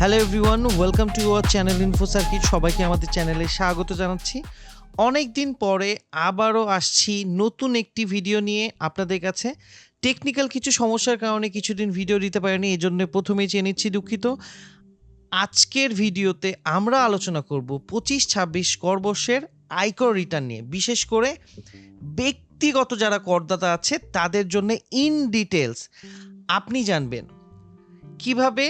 Hello everyone welcome to our channel Info Circuit সবাইকে আমাদের চ্যানেলে স্বাগত জানাচ্ছি। অনেক দিন পরে আবারও আসছি নতুন একটি ভিডিও নিয়ে আপনাদের কাছে। টেকনিক্যাল কিছু সমস্যার কারণে কিছুদিন ভিডিও দিতে পারিনি এই জন্য প্রথমেই চেয়ে নিচ্ছি দুঃখিত। আজকের ভিডিওতে আমরা আলোচনা করব পঁচিশ ছাব্বিশ করবর্ষের আয়কর রিটার্ন নিয়ে। বিশেষ করে ব্যক্তিগত যারা করদাতা আছে, তাদের জন্য ইন ডিটেলস আপনি জানবেন কীভাবে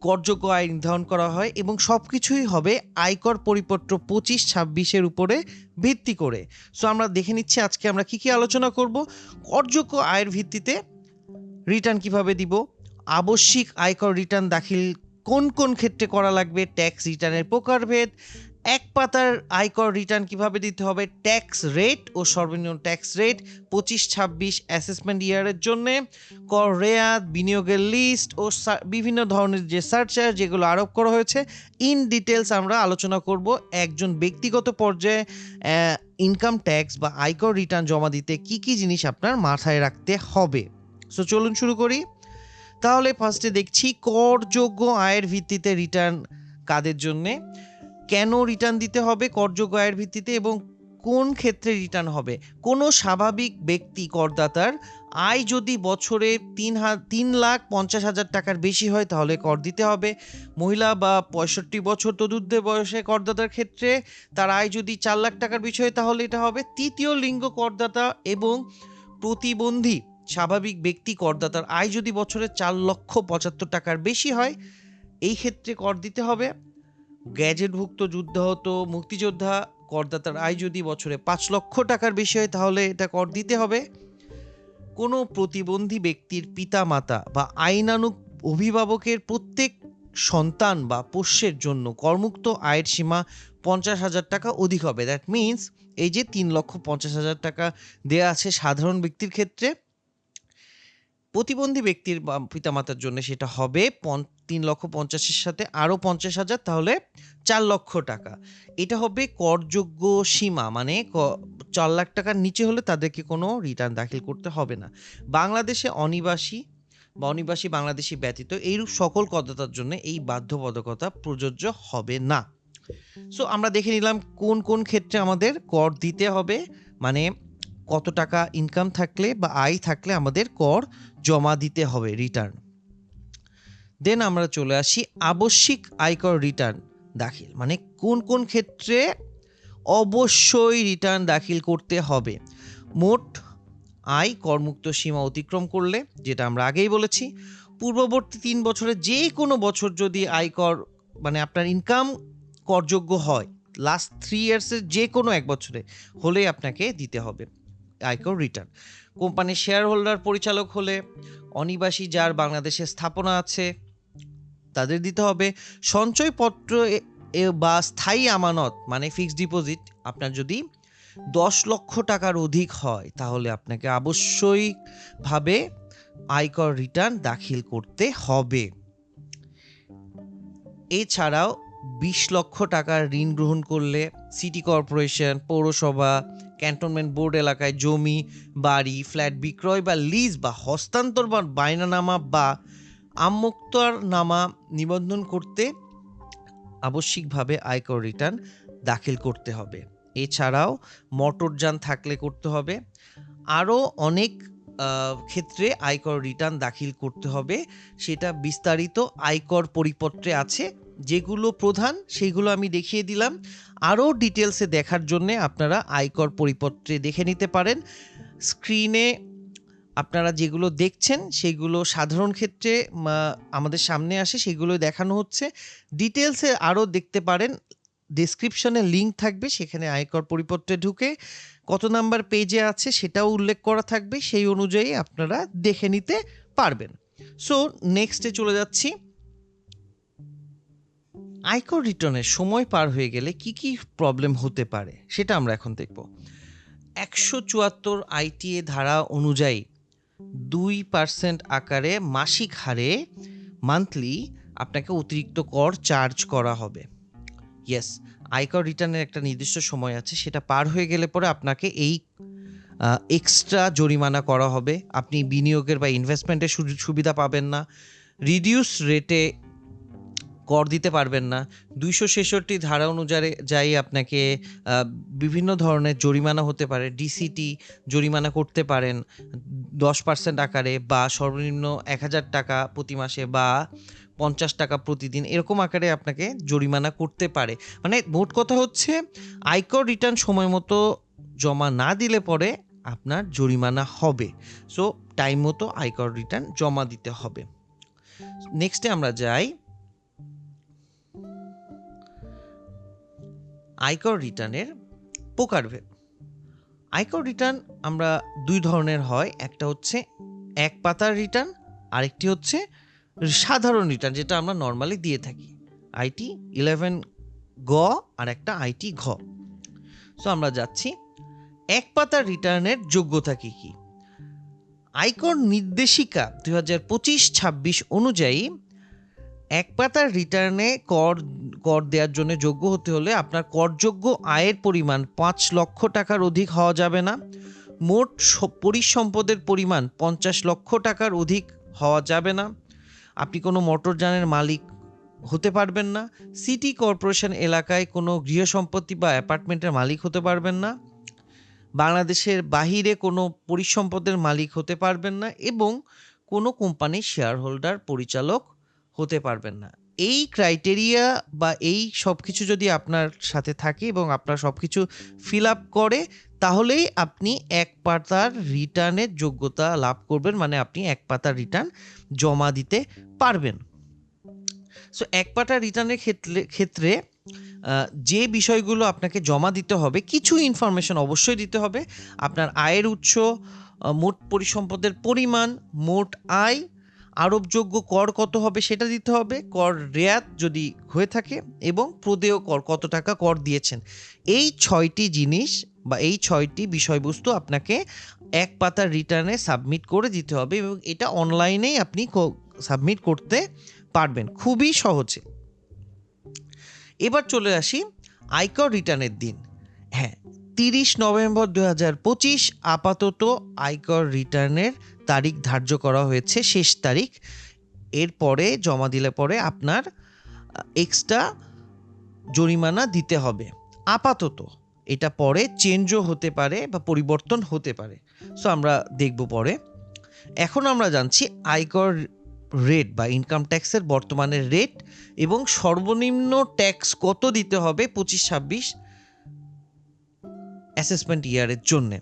করযোগ্য আয় নির্ধারণ করা হয় এবং সব কিছুই হবে আয়কর পরিপত্র পঁচিশ, ছাব্বিশের উপরে ভিত্তি করে। সো আমরা দেখে নিচ্ছি আজকে আমরা কি কি আলোচনা করব। করযোগ্য আয়ের ভিত্তিতে রিটার্ন কীভাবে দিব? আবশ্যিক আয়কর রিটার্ন দাখিল কোন কোন ক্ষেত্রে করা লাগবে? ট্যাক্স রিটার্নের প্রকারভেদ। এক পাতার আয়কর রিটার্ন কীভাবে দিতে হবে? ট্যাক্স রেট ও সর্বনিম্ন ট্যাক্স রেট পঁচিশ, ছাব্বিশ অ্যাসেসমেন্ট ইয়ারের জন্যে, কর রেয়াত, বিনিয়োগের লিস্ট ও বিভিন্ন ধরনের যে সার্চার যেগুলো আরোপ করা হয়েছে ইন ডিটেলস আমরা আলোচনা করব একজন ব্যক্তিগত পর্যায়ে ইনকাম ট্যাক্স বা আয়কর রিটার্ন জমা দিতে কি কি জিনিস আপনার মাথায় রাখতে হবে। সো চলুন শুরু করি। তাহলে ফার্স্টে দেখছি, করযোগ্য আয়ের ভিত্তিতে রিটার্ন কাদের জন্যে? কেন রিটার্ন দিতে হবে করযোগ্য আয়ের ভিত্তিতে এবং কোন ক্ষেত্রে রিটার্ন হবে? কোনো স্বাভাবিক ব্যক্তি করদাতার আয় যদি বছরে তিন তিন লাখ পঞ্চাশ হাজার টাকার বেশি হয়, তাহলে কর দিতে হবে। মহিলা বা পঁয়ষট্টি বছর তদুর্ধে বয়সে করদাতার ক্ষেত্রে তার আয় যদি চার লাখ টাকার বেশি হয়, তাহলে এটা হবে। তৃতীয় লিঙ্গ করদাতা এবং প্রতিবন্ধী স্বাভাবিক ব্যক্তি করদাতার আয় যদি বছরে চার লক্ষ পঁচাত্তর টাকার বেশি হয়, এই ক্ষেত্রে কর দিতে হবে। গ্যাজেটভুক্ত যুদ্ধাহত মুক্তিযোদ্ধা করদাতার আয় যদি বছরে পাঁচ লক্ষ টাকার বেশি হয়, তাহলে এটা কর দিতে হবে। কোনো প্রতিবন্ধী ব্যক্তির পিতা মাতা বা আইনানুগ অভিভাবকের প্রত্যেক সন্তান বা পোষ্যের জন্য করমুক্ত আয়ের সীমা পঞ্চাশ হাজার টাকা অধিক হবে। দ্যাট মিন্স এই যে তিন লক্ষ পঞ্চাশ হাজার টাকা দেয়া আছে সাধারণ ব্যক্তির ক্ষেত্রে, প্রতিবন্ধী ব্যক্তির বা পিতামাতার জন্য সেটা হবে তিন লক্ষ পঞ্চাশের সাথে আরও পঞ্চাশ হাজার, তাহলে চার লক্ষ টাকা। এটা হবে করযোগ্য সীমা মানে চার লাখ টাকার নিচে হলে তাদেরকে কোনো রিটার্ন দাখিল করতে হবে না। বাংলাদেশে অনিবাসী বা অনিবাসী বাংলাদেশি ব্যতীত এইরূপ সকল করদাতার জন্য এই বাধ্যবাধকতা প্রযোজ্য হবে না। সো আমরা দেখে নিলাম কোন কোন ক্ষেত্রে আমাদের কর দিতে হবে মানে কত টাকা ইনকাম থাকলে বা আয় থাকলে আমাদের কর জমা দিতে হবে রিটার্ন দেন আমরা চলে আসি আবশ্যিক আয়কর রিটার্ন দাখিল। মানে কোন কোন ক্ষেত্রে অবশ্যই রিটার্ন দাখিল করতে হবে। মোট আয় করমুক্ত সীমা অতিক্রম করলে, যেটা আমরা আগেই বলেছি, পূর্ববর্তী তিন বছরে যে কোনো বছর যদি আয়কর মানে আপনার ইনকাম করযোগ্য হয় লাস্ট থ্রি ইয়ার্সের যে কোনো এক বছরে হলেই আপনাকে দিতে হবে। আয়কর রিটার্ন। কোম্পানির শেয়ার হোল্ডার পরিচালক হলে অনিবাসী যার বাংলাদেশে স্থাপনা আছে, তাদের দিতে হবে। সঞ্চয়পত্র বা স্থায়ী আমানত মানে ফিক্সড ডিপোজিট আপনার যদি দশ লক্ষ টাকার অধিক হয়, তাহলে আপনাকে অবশ্যই ভাবে আয়কর রিটার্ন দাখিল করতে হবে। এছাড়াও বিশ লক্ষ টাকার ঋণ গ্রহণ করলে সিটি কর্পোরেশন, পৌরসভা ক্যান্টনমেন্ট বোর্ড এলাকায় জমি, বাড়ি, ফ্ল্যাট বিক্রয় বা লিজ বা হস্তান্তর বা বায়নানামা বা আমুক্তর নামা নিবন্ধন করতে আবশ্যিকভাবে আয়কর রিটার্ন দাখিল করতে হবে। এছাড়াও মোটরযান থাকলে করতে হবে। আরও অনেক ক্ষেত্রে আয়কর রিটার্ন দাখিল করতে হবে। সেটা বিস্তারিত আয়কর পরিপত্রে আছে। যেগুলো প্রধান, সেইগুলো আমি দেখিয়ে দিলাম। আরও ডিটেলসে দেখার জন্য আপনারা আয়কর পরিপত্রে দেখে নিতে পারেন। স্ক্রিনে আপনারা যেগুলো দেখছেন, সেগুলো সাধারণ ক্ষেত্রে আমাদের সামনে আসে সেগুলো দেখানো হচ্ছে। ডিটেলসে আরও দেখতে পারেন, ডেসক্রিপশনে লিঙ্ক থাকবে, সেখানে আয়কর পরিপত্রে ঢুকে কত নাম্বার পেজে আছে সেটাও উল্লেখ করা থাকবে, সেই অনুযায়ী আপনারা দেখে নিতে পারবেন। সো, নেক্সটে চলে যাচ্ছি। আয়কর রিটার্নের সময় পার হয়ে গেলে কি কি প্রবলেম হতে পারে, সেটা আমরা এখন দেখব। একশো চুয়াত্তর আইটিএ ধারা অনুযায়ী দুই পার্সেন্ট আকারে মাসিক হারে মান্থলি আপনাকে অতিরিক্ত কর চার্জ করা হবে। ইয়েস, আয়কর রিটার্নের একটা নির্দিষ্ট সময় আছে, সেটা পার হয়ে গেলে পরে আপনাকে এই এক্সট্রা জরিমানা করা হবে। আপনি বিনিয়োগের বা ইনভেস্টমেন্টের সুবিধা পাবেন না। রিডিউস রেটে কর দিতে পারবেন না। দুইশো ছেষট্টি ধারা অনুযায়ী যাই আপনাকে বিভিন্ন ধরনের জরিমানা হতে পারে ডিসিটি জরিমানা করতে পারেন দশ পার্সেন্ট আকারে বা সর্বনিম্ন এক হাজার টাকা প্রতি মাসে বা পঞ্চাশ টাকা প্রতিদিন এরকম আকারে আপনাকে জরিমানা করতে পারে। মানে মোট কথা হচ্ছে, আয়কর রিটার্ন সময় মতো জমা না দিলে পরে আপনার জরিমানা হবে। সো টাইম মতো আয়কর রিটার্ন জমা দিতে হবে। নেক্সটে আমরা যাই। আয়কর রিটার্নের প্রকারভেদ আয়কর রিটার্ন আমরা দুই ধরনের হয়। একটা হচ্ছে এক পাতার রিটার্ন, আরেকটি হচ্ছে সাধারণ রিটার্ন, যেটা আমরা নর্মালি দিয়ে থাকি। আইটি ইলেভেন গ আর একটা আইটি ঘ। সো আমরা যাচ্ছি, এক পাতার রিটার্নের যোগ্যতা কী কী? আয়কর নির্দেশিকা দুই হাজার পঁচিশ ছাব্বিশ অনুযায়ী এক পাতার রিটার্নে কর কর দেওয়ার জন্য যোগ্য হতে হলে আপনার করযোগ্য আয়ের পরিমাণ পাঁচ লক্ষ টাকার অধিক হওয়া যাবে না। মোট পরিসম্পদের পরিমাণ পঞ্চাশ লক্ষ টাকার অধিক হওয়া যাবে না। আপনি কোনো মোটরযানের মালিক হতে পারবেন না। সিটি কর্পোরেশন এলাকায় কোনো গৃহ সম্পত্তি বা অ্যাপার্টমেন্টের মালিক হতে পারবেন না। বাংলাদেশের বাহিরে কোনো পরিসম্পদের মালিক হতে পারবেন না এবং কোনো কোম্পানির শেয়ার হোল্ডার পরিচালক হতে পারবেন না। এই ক্রাইটেরিয়া বা এই সব কিছু যদি আপনার সাথে থাকে এবং আপনার সব কিছু ফিল আপ করে, তাহলেই আপনি এক পাতার রিটার্নের যোগ্যতা লাভ করবেন মানে আপনি এক পাতার রিটার্ন জমা দিতে পারবেন। সো এক পাতার রিটার্নের ক্ষেত্রে ক্ষেত্রে যে বিষয়গুলো আপনাকে জমা দিতে হবে, কিছু ইনফরমেশন অবশ্যই দিতে হবে। আপনার আয়ের উৎস মোট পরিসম্পদের পরিমাণ, মোট আয় আরোপযোগ্য কর কত হবে সেটা দিতে হবে? কর রেয়াত যদি হয়ে থাকে এবং প্রদেয় কর, কত টাকা কর দিয়েছেন? এই ছয়টি জিনিস বা এই ছয়টি বিষয়বস্তু আপনাকে এক পাতার রিটার্নে সাবমিট করে দিতে হবে এবং এটা অনলাইনেই আপনি সাবমিট করতে পারবেন। খুবই সহজে। এবার চলে আসি আয়কর রিটার্নের দিন। হ্যাঁ তিরিশ নভেম্বর দু হাজার পঁচিশ আপাতত আয়কর রিটার্নের তারিখ ধার্য করা হয়েছে, শেষ তারিখ। এরপরে, জমা দিলে পরে আপনার এক্সট্রা জরিমানা দিতে হবে। আপাতত এটা পরে চেঞ্জও হতে পারে বা পরিবর্তন হতে পারে। সো আমরা দেখব পরে। এখন আমরা জানছি আয়কর রেট বা ইনকাম ট্যাক্সের বর্তমানের রেট এবং সর্বনিম্ন ট্যাক্স কত দিতে হবে পঁচিশ ছাব্বিশ অ্যাসেসমেন্ট ইয়ারের জন্যে।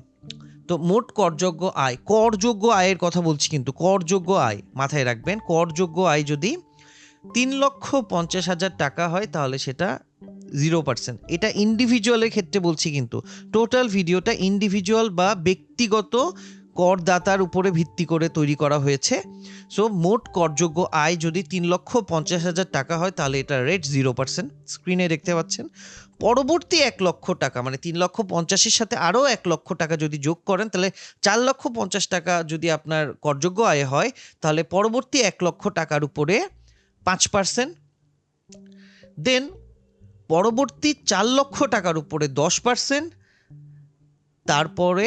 তো মোট করযোগ্য আয়, করযোগ্য আয়ের কথা বলছি কিন্তু, করযোগ্য আয় মাথায় রাখবেন, করযোগ্য আয় যদি তিন লক্ষ পঞ্চাশ হাজার টাকা হয় তাহলে সেটা জিরো পার্সেন্ট এটা ইন্ডিভিজুয়ালের ক্ষেত্রে বলছি কিন্তু টোটাল ভিডিওটা ইন্ডিভিজুয়াল বা ব্যক্তিগত করদাতার উপরে ভিত্তি করে তৈরি করা হয়েছে। সো মোট করযোগ্য আয় যদি তিন লক্ষ পঞ্চাশ হাজার টাকা হয় তাহলে এটা রেট জিরো পার্সেন্ট স্ক্রিনে দেখতে পাচ্ছেন। পরবর্তী এক লক্ষ টাকা মানে তিন লক্ষ পঞ্চাশের সাথে আরও এক লক্ষ টাকা যদি যোগ করেন, তাহলে চার লক্ষ পঞ্চাশ টাকা যদি আপনার করযোগ্য আয় হয়, তাহলে পরবর্তী এক লক্ষ টাকার উপরে পাঁচ পার্সেন্ট। দেন পরবর্তী চার লক্ষ টাকার উপরে দশ পার্সেন্ট, তারপরে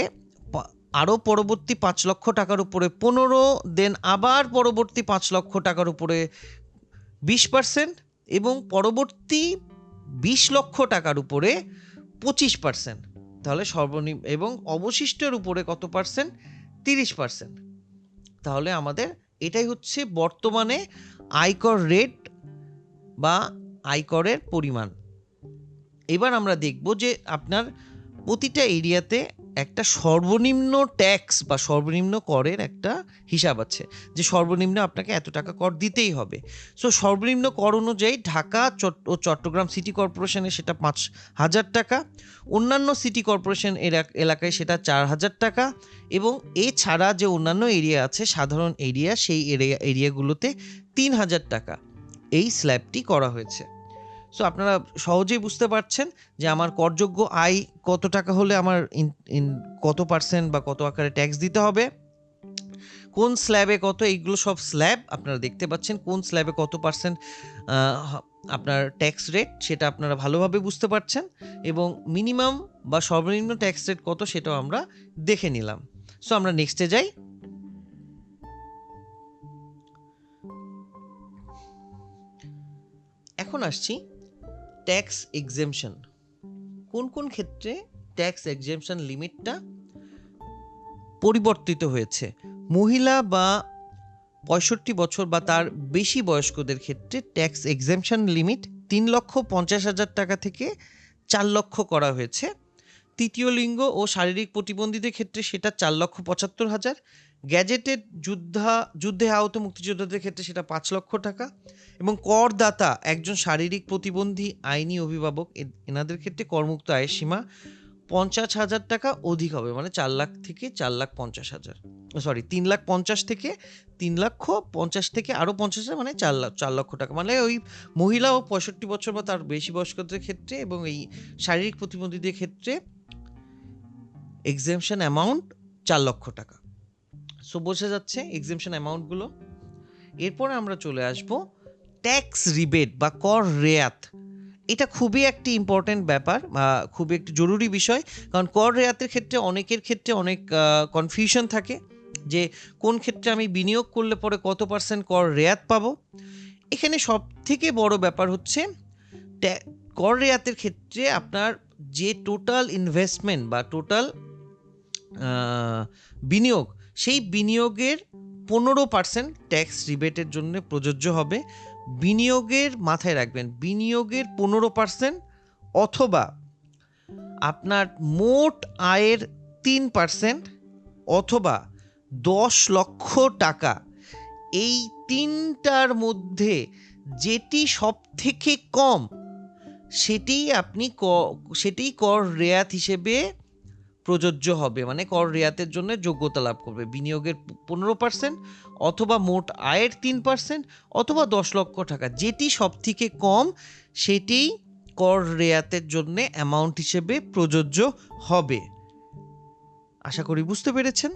আরও পরবর্তী পাঁচ লক্ষ টাকার উপরে পনেরো, দেন আবার পরবর্তী পাঁচ লক্ষ টাকার উপরে বিশ পার্সেন্ট এবং পরবর্তী বিশ লক্ষ টাকার উপরে পঁচিশ পার্সেন্ট তাহলে সর্বনিম্ন এবং অবশিষ্টের উপরে কত পার্সেন্ট তিরিশ পার্সেন্ট তাহলে আমাদের এটাই হচ্ছে বর্তমানে আয়কর রেট বা আয়করের পরিমাণ। এবার আমরা দেখব যে আপনার প্রতিটা এরিয়াতে একটা সর্বনিম্ন ট্যাক্স বা সর্বনিম্ন করের একটা হিসাব আছে, যে সর্বনিম্ন আপনাকে এত টাকা কর দিতেই হবে। সো সর্বনিম্ন কর অনুযায়ী ঢাকা ও চট্টগ্রাম সিটি কর্পোরেশনে সেটা পাঁচ হাজার টাকা, অন্যান্য সিটি কর্পোরেশন এলাকায় সেটা চার হাজার টাকা, এবং এছাড়া যে অন্যান্য এরিয়া আছে, সাধারণ এরিয়া সেই এরিয়া এরিয়াগুলোতে তিন হাজার টাকা। এই স্ল্যাবটি করা হয়েছে। সো আপনারা সহজেই বুঝতে পারছেন যে আমার করযোগ্য আয় কত টাকা হলে আমার ইন- কত পার্সেন্ট বা কত আকারে ট্যাক্স দিতে হবে। কোন স্ল্যাবে কত এইগুলো সব স্ল্যাব আপনারা দেখতে পাচ্ছেন। কোন স্ল্যাবে কত পার্সেন্ট আপনার ট্যাক্স রেট সেটা আপনারা ভালোভাবে বুঝতে পারছেন এবং মিনিমাম বা সর্বনিম্ন ট্যাক্স রেট কত সেটাও আমরা দেখে নিলাম। সো আমরা নেক্সটে যাই। এখন আসছি ট্যাক্স এক্সেমশন কোন কোন ক্ষেত্রে ট্যাক্স এক্সেমশন লিমিটটা পরিবর্তিত হয়েছে? মহিলা বা পঁয়ষট্টি বছর বা তার বেশি বয়স্কদের ক্ষেত্রে ট্যাক্স এক্সেমশন লিমিট তিন লক্ষ পঞ্চাশ হাজার টাকা থেকে চার লক্ষ করা হয়েছে। তৃতীয় লিঙ্গ ও শারীরিক প্রতিবন্ধীদের ক্ষেত্রে সেটা চার লক্ষ পঁচাত্তর হাজার। গ্যাজেটেড যুদ্ধা, যুদ্ধে আহত মুক্তিযোদ্ধাদের ক্ষেত্রে সেটা পাঁচ লক্ষ টাকা এবং করদাতা একজন শারীরিক প্রতিবন্ধী আইনি অভিভাবক এনাদের ক্ষেত্রে করমুক্ত আয়ের সীমা পঞ্চাশ হাজার টাকা অধিক হবে মানে চার লাখ থেকে চার লাখ পঞ্চাশ হাজার। সরি, তিন লাখ পঞ্চাশ থেকে তিন লক্ষ পঞ্চাশ থেকে আরও পঞ্চাশ হাজার মানে চার লাখ চার লক্ষ টাকা। মানে ওই মহিলা ও পঁয়ষট্টি বছর বা তার বেশি বয়স্কদের ক্ষেত্রে এবং এই শারীরিক প্রতিবন্ধীদের ক্ষেত্রে এক্সেমশন অ্যামাউন্ট চার লক্ষ টাকা। সো বোঝা যাচ্ছে এক্সেমশন অ্যামাউন্টগুলো এরপরে আমরা চলে আসব ট্যাক্স রিবেট বা কর রেয়াত। এটা খুবই একটি ইম্পর্ট্যান্ট ব্যাপার বা খুবই একটি জরুরি বিষয়। কারণ কর রেয়াতের ক্ষেত্রে অনেকের ক্ষেত্রে অনেক কনফিউশন থাকে যে কোন ক্ষেত্রে আমি বিনিয়োগ করলে পরে কত পার্সেন্ট কর রেয়াত পাবো। এখানে সব থেকে বড় ব্যাপার হচ্ছে কর রেয়াতের ক্ষেত্রে আপনার যে টোটাল ইনভেস্টমেন্ট বা টোটাল বিনিয়োগ। সেই বিনিয়োগের পনেরো পার্সেন্ট ট্যাক্স রিবেটের জন্য প্রযোজ্য হবে। বিনিয়োগের মাথায় রাখবেন, বিনিয়োগের পনেরো পার্সেন্ট অথবা আপনার মোট আয়ের তিন পার্সেন্ট অথবা দশ লক্ষ টাকা। এই তিনটার মধ্যে যেটি সব থেকে কম সেটি আপনি ক সেটি কর রেয়াত হিসেবে প্রযোজ্য হবে। মানে কর রেয়াতের জন্য যোগ্যতা লাভ করবে। বিনিয়োগের পনেরো পার্সেন্ট অথবা মোট আয়ের তিন পার্সেন্ট অথবা দশ লক্ষ টাকা। যেটি সব থেকে কম সেটি কর রেয়াতের জন্য অ্যামাউন্ট হিসেবে প্রযোজ্য হবে। আশা করি বুঝতে পেরেছেন?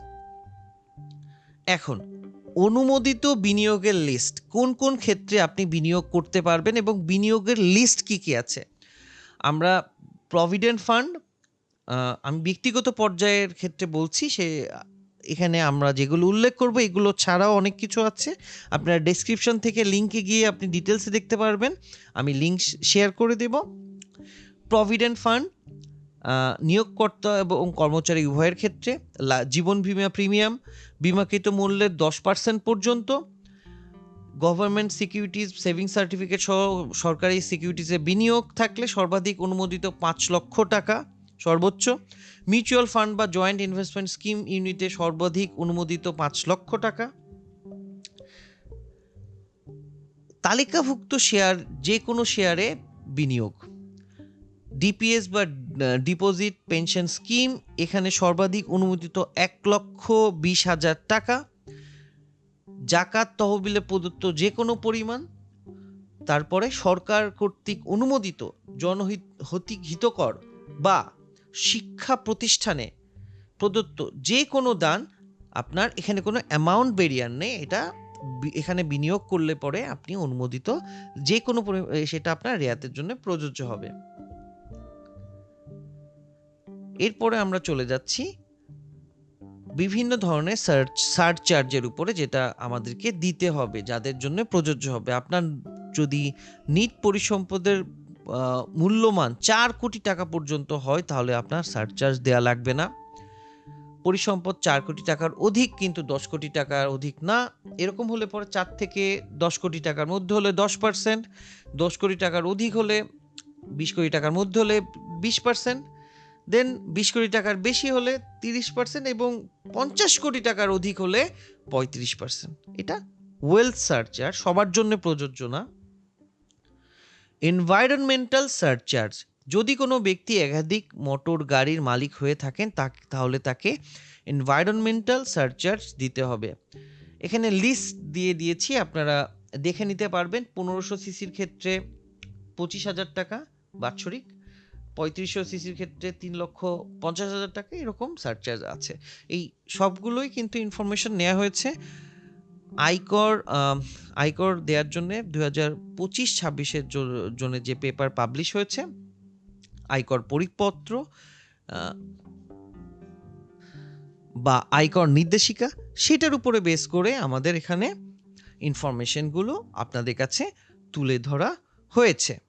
এখন, অনুমোদিত বিনিয়োগের লিস্ট কোন কোন ক্ষেত্রে আপনি বিনিয়োগ করতে পারবেন এবং বিনিয়োগের লিস্ট কি কি আছে? আমরা প্রভিডেন্ট ফান্ড আমি ব্যক্তিগত পর্যায়ের ক্ষেত্রে বলছি সে, এখানে আমরা যেগুলো উল্লেখ করব, এগুলো ছাড়াও অনেক কিছু আছে। আপনার ডেসক্রিপশন থেকে লিঙ্কে গিয়ে আপনি ডিটেলসে দেখতে পারবেন। আমি লিঙ্ক শেয়ার করে দেব। প্রভিডেন্ট ফান্ড নিয়োগকর্তা এবং কর্মচারী উভয়ের ক্ষেত্রে জীবন বিমা প্রিমিয়াম বিমাকৃত মূল্যের দশ পার্সেন্ট পর্যন্ত। গভর্নমেন্ট সিকিউরিটিজ সেভিংস সার্টিফিকেট সহ সরকারি সিকিউরিটিজে বিনিয়োগ থাকলে সর্বাধিক অনুমোদিত পাঁচ লক্ষ টাকা। সর্বোচ্চ। মিউচুয়াল ফান্ড বা জয়েন্ট ইনভেস্টমেন্ট স্কিম ইউনিটে সর্বাধিক অনুমোদিত পাঁচ লক্ষ টাকা। তালিকাভুক্ত শেয়ার যে কোনো শেয়ারে বিনিয়োগ। ডিপিএস বা ডিপোজিট পেনশন স্কিম, এখানে সর্বাধিক অনুমোদিত এক লক্ষ বিশ হাজার টাকা। জাকাত তহবিলে প্রদত্ত যে কোনো পরিমাণ। তারপরে সরকার কর্তৃক অনুমোদিত জনহিত হতি- হিতকর বা শিক্ষা প্রতিষ্ঠানে প্রদত্ত যে কোনো দান, আপনার এখানে কোনো অ্যামাউন্ট বেরিয়ার নেই, এটা এখানে বিনিয়োগ করলে পরে আপনি অনুমোদিত যে কোনো সেটা আপনার রেয়াতের জন্য প্রযোজ্য হবে। এরপরে আমরা চলে যাচ্ছি বিভিন্ন ধরনের সার্চ সার্চ চার্জের উপরে যেটা আমাদেরকে দিতে হবে, যাদের জন্য প্রযোজ্য হবে। আপনার যদি নিট পরিসম্পদের মূল্যমান চার কোটি টাকা পর্যন্ত হয়, তাহলে আপনার সার্চ চার্জ দেওয়া লাগবে না। পরিসম্পদ চার কোটি টাকার অধিক, কিন্তু দশ কোটি টাকার অধিক না। এরকম হলে পরে চার থেকে দশ কোটি টাকার মধ্যে হলে দশ পার্সেন্ট দশ কোটি টাকার অধিক হলে বিশ কোটি টাকার মধ্যে হলে বিশ পার্সেন্ট দেন বিশ কোটি টাকার বেশি হলে তিরিশ পার্সেন্ট এবং পঞ্চাশ কোটি টাকার অধিক হলে পঁয়ত্রিশ পার্সেন্ট এটা ওয়েলথ সার্চার সবার জন্য প্রযোজ্য না। এনভায়রনমেন্টাল সার্চার্জ যদি কোনো ব্যক্তি একাধিক মোটর গাড়ির মালিক হয়ে থাকেন তা- তাহলে তাকে এনভায়রনমেন্টাল সার্চার্জ দিতে হবে। এখানে লিস্ট দিয়ে দিয়েছি, আপনারা দেখে নিতে পারবেন। পনেরোশো সিসির ক্ষেত্রে পঁচিশ হাজার টাকা বাৎসরিক, পঁয়ত্রিশশো সিসির ক্ষেত্রে তিন লক্ষ পঞ্চাশ হাজার টাকা, এরকম সার্চার্জ আছে। এই সবগুলোই কিন্তু ইনফরমেশন নেওয়া হয়েছে। আয়কর আয়কর দেওয়ার জন্য দু হাজার পঁচিশ ছাব্বিশের জন্য যে পেপার পাবলিশ হয়েছে আয়কর পরিপত্র বা আয়কর নির্দেশিকা, সেটার উপরে বেস করে আমাদের এখানে ইনফরমেশনগুলো আপনাদের কাছে তুলে ধরা হয়েছে।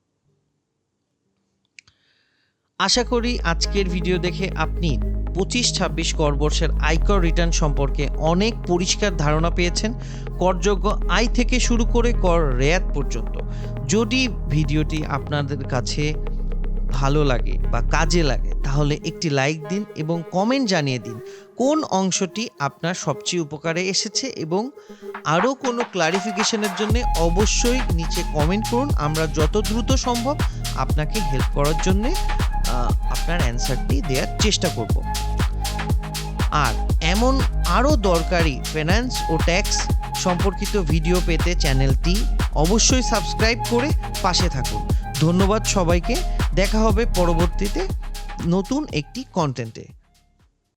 আশা করি আজকের ভিডিও দেখে আপনি পঁচিশ ছাব্বিশ কর করবর্ষের আয়কর রিটার্ন সম্পর্কে অনেক পরিষ্কার ধারণা পেয়েছেন করযোগ্য আয় থেকে শুরু করে কর রেয়াত পর্যন্ত। যদি ভিডিওটি আপনাদের কাছে ভালো লাগে বা কাজে লাগে, তাহলে একটি লাইক দিন এবং কমেন্ট জানিয়ে দিন কোন অংশটি আপনার সবচেয়ে উপকারে এসেছে এবং আরও কোনো ক্লারিফিকেশনের জন্য অবশ্যই নিচে কমেন্ট করুন। আমরা যত দ্রুত সম্ভব আপনাকে হেল্প করার জন্য আপনার অ্যান্সারটি দেওয়ার চেষ্টা করব। আর এমন আরও দরকারি ফিনান্স ও ট্যাক্স সম্পর্কিত ভিডিও পেতে চ্যানেলটি অবশ্যই সাবস্ক্রাইব করে পাশে থাকুন। ধন্যবাদ সবাইকে। দেখা হবে পরবর্তীতে নতুন একটি কন্টেন্টে